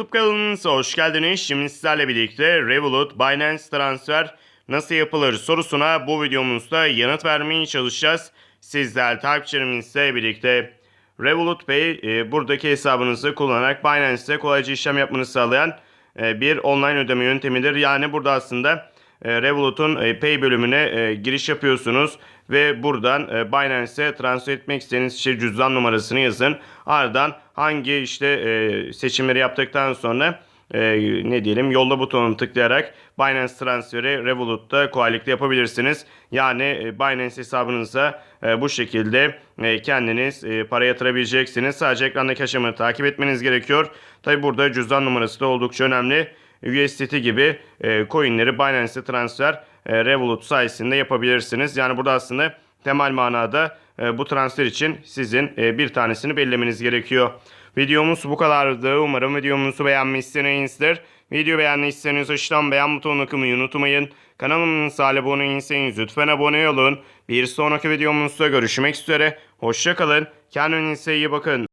YouTube kanalımıza hoş geldiniz. Şimdi sizlerle birlikte Revolut Binance transfer nasıl yapılır sorusuna bu videomuzda yanıt vermeye çalışacağız. Sizler takipçilerimizle birlikte Revolut Pay e, buradaki hesabınızı kullanarak Binance'te kolayca işlem yapmanızı sağlayan e, bir online ödeme yöntemidir. Yani burada aslında Revolut'un e, Pay bölümüne e, giriş yapıyorsunuz ve buradan e, Binance'e transfer etmek istediğiniz işte cüzdan numarasını yazın. Ardından hangi işte e, seçimleri yaptıktan sonra e, ne diyelim yolla butonunu tıklayarak Binance transferi Revolut'ta kolaylıkla yapabilirsiniz. Yani e, Binance hesabınıza e, bu şekilde e, kendiniz e, para yatırabileceksiniz. Sadece ekrandaki aşamayı takip etmeniz gerekiyor. Tabi burada cüzdan numarası da oldukça önemli. USDT gibi e, coinleri Binance'e transfer e, Revolut sayesinde yapabilirsiniz. Yani burada aslında temel manada e, bu transfer için sizin e, bir tanesini belirlemeniz gerekiyor. Videomuz bu kadardı. Umarım videomuzu beğenmişsinizdir. Video beğendiyseniz aşağıdan beğen butonuna tıklamayı unutmayın. Kanalımıza abone değilseniz lütfen abone olun. Bir sonraki videomuzda görüşmek üzere. Hoşçakalın. Kendinize iyi bakın.